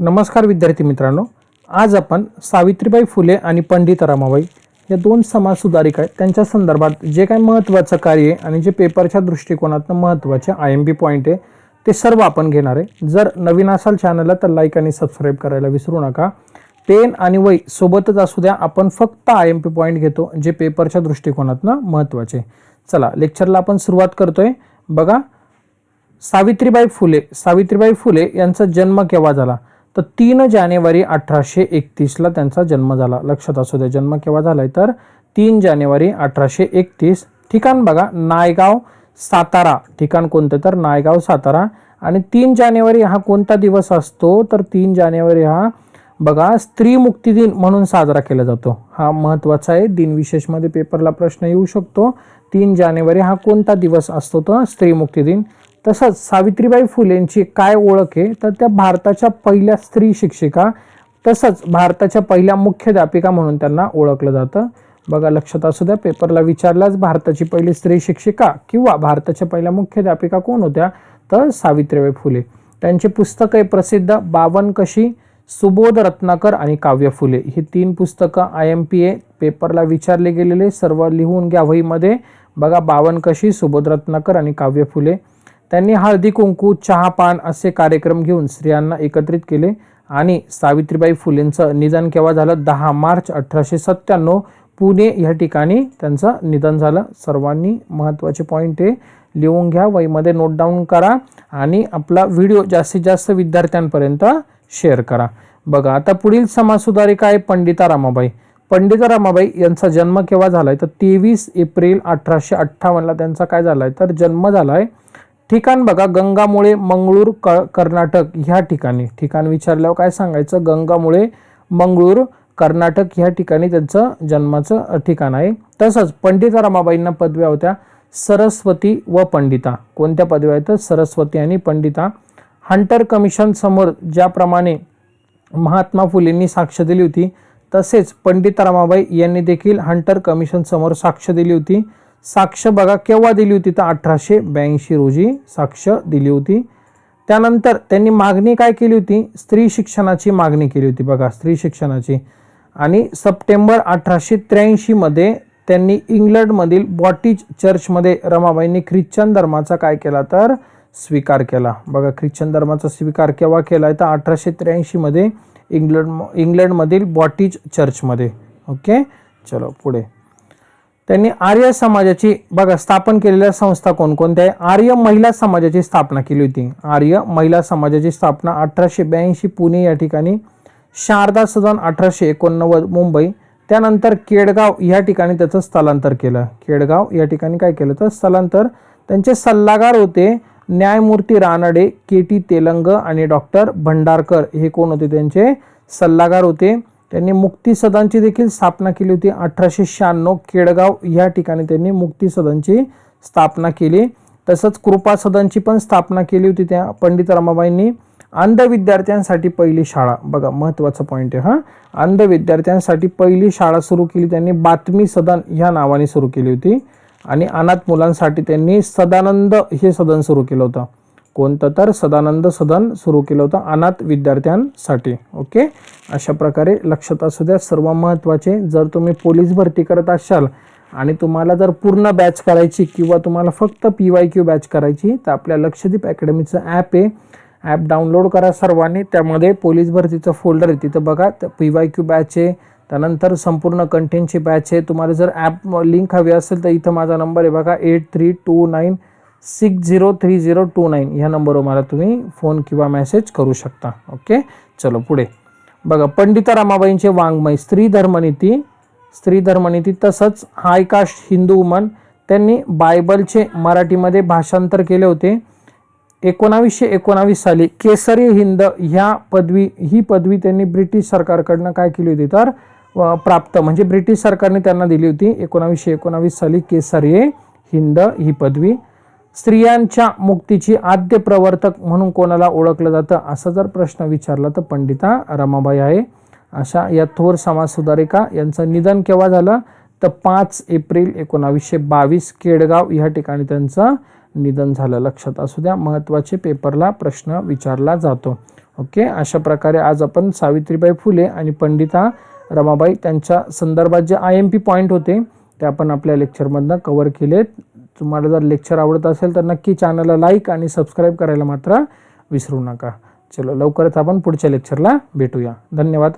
नमस्कार विद्यार्थी मित्रांनो आज आपण सावित्रीबाई फुले आणि पंडित रमाबाई या दोन समाजसुधारिका आहेत. त्यांच्या संदर्भात जे काही महत्त्वाचं कार्य आहे आणि जे पेपरच्या दृष्टिकोनातून महत्त्वाचे आय एम बी पॉईंट आहे ते सर्व आपण घेणार आहे. जर नवीन असाल चॅनलला तर लाईक आणि सबस्क्राईब करायला विसरू नका. पेन आणि वही सोबतच असू द्या आपण फक्त आय एम पी पॉईंट घेतो जे पेपरच्या दृष्टिकोनातनं महत्त्वाचे चला लेक्चरला आपण सुरुवात करतोय. बघा सावित्रीबाई फुले सावित्रीबाई फुले यांचा जन्म केव्हा झाला? तर तीन जानेवारी अठराशे एकतीसला त्यांचा जन्म झाला. लक्षात असू द्या जन्म केव्हा झालाय? तर तीन जानेवारी अठराशे एकतीस. ठिकाण बघा नायगाव सातारा. ठिकाण कोणतं? तर नायगाव सातारा. आणि तीन जानेवारी हा कोणता दिवस असतो? तर तीन जानेवारी हा बघा स्त्री मुक्ती दिन म्हणून साजरा केला जातो. हा महत्त्वाचा आहे. दिनविशेषमध्ये पेपरला प्रश्न येऊ शकतो. तीन जानेवारी हा कोणता दिवस असतो? तर स्त्री मुक्ती दिन. तसंच सावित्रीबाई फुलेंची काय ओळख आहे तर त्या भारताच्या पहिल्या स्त्री शिक्षिका तसंच भारताच्या पहिल्या मुख्याध्यापिका म्हणून त्यांना ओळखलं जातं. बघा लक्षात असू द्या पेपरला विचारल्यास भारताची पहिली स्त्री शिक्षिका किंवा भारताच्या पहिल्या मुख्याध्यापिका कोण होत्या? तर सावित्रीबाई फुले. त्यांचे पुस्तक आहे प्रसिद्ध बावन कशी सुबोध रत्नाकर आणि काव्य फुले. ही तीन पुस्तकं आय एम पी ए पेपरला विचारले गेलेले सर्व लिहून घ्या वहीमध्ये. बघा बावन कशी सुबोध रत्नाकर आणि काव्य फुले. त्यांनी हळदी कुंकू चहा पान असे कार्यक्रम घेऊन स्त्रियांना एकत्रित केले आणि सावित्रीबाई फुलेंचं निधन केव्हा झालं? दहा मार्च अठराशे सत्त्याण्णव पुणे. या ठिकाणी त्यांचं निधन झालं. सर्वांनी महत्त्वाचे पॉईंट हे लिहून घ्या. वहीमध्ये नोट डाऊन करा आणि आपला व्हिडिओ जास्तीत जास्त विद्यार्थ्यांपर्यंत शेअर करा. बघा आता पुढील समाजसुधारिका आहे पंडिता रामाबाई. पंडिता रामाबाई यांचा जन्म केव्हा झाला आहे तर तेवीस एप्रिल अठराशे अठ्ठावन्नला त्यांचा काय झाला आहे तर जन्म झाला आहे ठिकाण बघा गंगामुळे मंगळूर क कर्नाटक ह्या ठिकाणी. ठिकाण विचारल्यावर काय सांगायचं? गंगामुळे मंगळूर कर्नाटक ह्या ठिकाणी त्यांचं जन्माचं ठिकाण आहे. तसंच पंडिता रमाबाईंना पदव्या होत्या सरस्वती व पंडिता. कोणत्या पदव्या आहेत? सरस्वती आणि पंडिता. हंटर कमिशन समोर ज्याप्रमाणे महात्मा फुलेंनी साक्ष दिली होती तसेच पंडित रमाबाई यांनी देखील हंटर कमिशन समोर साक्ष दिली होती. साक्ष बघा केव्हा दिली होती तर अठराशे ब्याऐंशी रोजी साक्ष दिली होती. त्यानंतर त्यांनी मागणी काय केली होती? स्त्री शिक्षणाची मागणी केली होती बघा स्त्री शिक्षणाची. आणि सप्टेंबर अठराशे त्र्याऐंशीमध्ये त्यांनी इंग्लंडमधील बॉटिज चर्चमध्ये रमाबाईंनी ख्रिश्चन धर्माचा काय केला तर? स्वीकार केला. बघा ख्रिश्चन धर्माचा स्वीकार केव्हा केला आहे तर अठराशे त्र्याऐंशीमध्ये इंग्लंड इंग्लंडमधील बॉटिज चर्चमध्ये. ओके? चलो पुढे. त्यांनी आर्य समाजाची बघा स्थापन केलेल्या संस्था कोणकोणत्या आहे? आर्य महिला समाजाची स्थापना केली होती. आर्य महिला समाजाची स्थापना अठराशे ब्याऐंशी पुणे या ठिकाणी शारदा सदन अठराशे एकोणनव्वद मुंबई त्यानंतर केडगाव या ठिकाणी त्याचं स्थलांतर केलं. केडगाव या ठिकाणी काय केलं तर स्थलांतर. त्यांचे सल्लागार होते न्यायमूर्ती रानडे के टी तेलंग आणि डॉक्टर भंडारकर. हे कोण होते? त्यांचे सल्लागार होते. त्यांनी मुक्ती सदनची देखील स्थापना केली होती. अठराशे शहाण्णव केडगाव या ठिकाणी त्यांनी मुक्ती सदनची स्थापना केली. तसंच कृपा सदनची पण स्थापना केली होती त्या पंडित रमाबाईंनी. अंध विद्यार्थ्यांसाठी पहिली शाळा. बघा महत्त्वाचा पॉईंट आहे हा? अंध विद्यार्थ्यांसाठी पहिली शाळा सुरू केली. त्यांनी बातमी सदन ह्या नावाने सुरू केली होती. आणि अनाथ मुलांसाठी त्यांनी सदानंद हे सदन सुरू केलं होतं. कोणतं तर सदानंद सदन सुरू केलं होतं अनाथ विद्यार्थ्यांसाठी. ओके? अशा प्रकारे लक्षात असू द्या सर्व महत्त्वाचे. जर तुम्ही पोलीस भरती करत असाल आणि तुम्हाला जर पूर्ण बॅच करायची किंवा तुम्हाला फक्त पी वाय क्यू बॅच करायची तर आपल्या लक्षदीप अकॅडमीचं ॲप आहे. ॲप डाउनलोड करा सर्वांनी. त्यामध्ये पोलीस भरतीचं फोल्डर आहे. तिथं बघा पी वाय क्यू बॅच आहे. त्यानंतर संपूर्ण कंटेंटची बॅच आहे. तुम्हाला जर ॲप लिंक हवी असेल तर इथं माझा नंबर आहे. बघा eight three two nine six zero three zero two nine ह्या नंबरवर मला तुम्ही फोन किंवा मेसेज करू शकता. ओके? चलो पुढे. बघा पंडिता रमाबाईंचे वाङ्मय स्त्री धर्मनीती स्त्री धर्मनीती तसंच हाय कास्ट हिंदू वुमन त्यांनी बायबलचे मराठीमध्ये भाषांतर केले होते. एकोणावीसशे एकोणावीस साली केसरी हिंद ह्या पदवी ही पदवी त्यांनी ब्रिटिश सरकारकडनं काय केली होती तर प्राप्त म्हणजे ब्रिटिश सरकारने त्यांना दिली होती. एकोणावीसशे एकोणावीस साली केसरी हिंद ही पदवी. स्त्रियांच्या मुक्तीची आद्य प्रवर्तक म्हणून कोणाला ओळखलं जातं? असा जर प्रश्न विचारला तर पंडिता रमाबाई आहे. अशा या थोर समाज सुधारिका यांचं निधन केव्हा झालं? तर पाच एप्रिल एकोणावीसशे बावीस केडगाव या ठिकाणी त्यांचं निधन झालं. लक्षात असू द्या महत्त्वाचे पेपरला प्रश्न विचारला जातो. ओके? अशा प्रकारे आज आपण सावित्रीबाई फुले आणि पंडिता रमाबाई त्यांच्या संदर्भात जे आय एम पी पॉईंट होते ते आपण आपल्या लेक्चरमधनं कवर केलेत. तुम्हाला जर लेक्चर आवडत असेल तर नक्की चॅनलला लाईक आणि सबस्क्राईब करायला मात्र विसरू नका. चलो लवकरच आपण पुढच्या लेक्चरला भेटूया. धन्यवाद.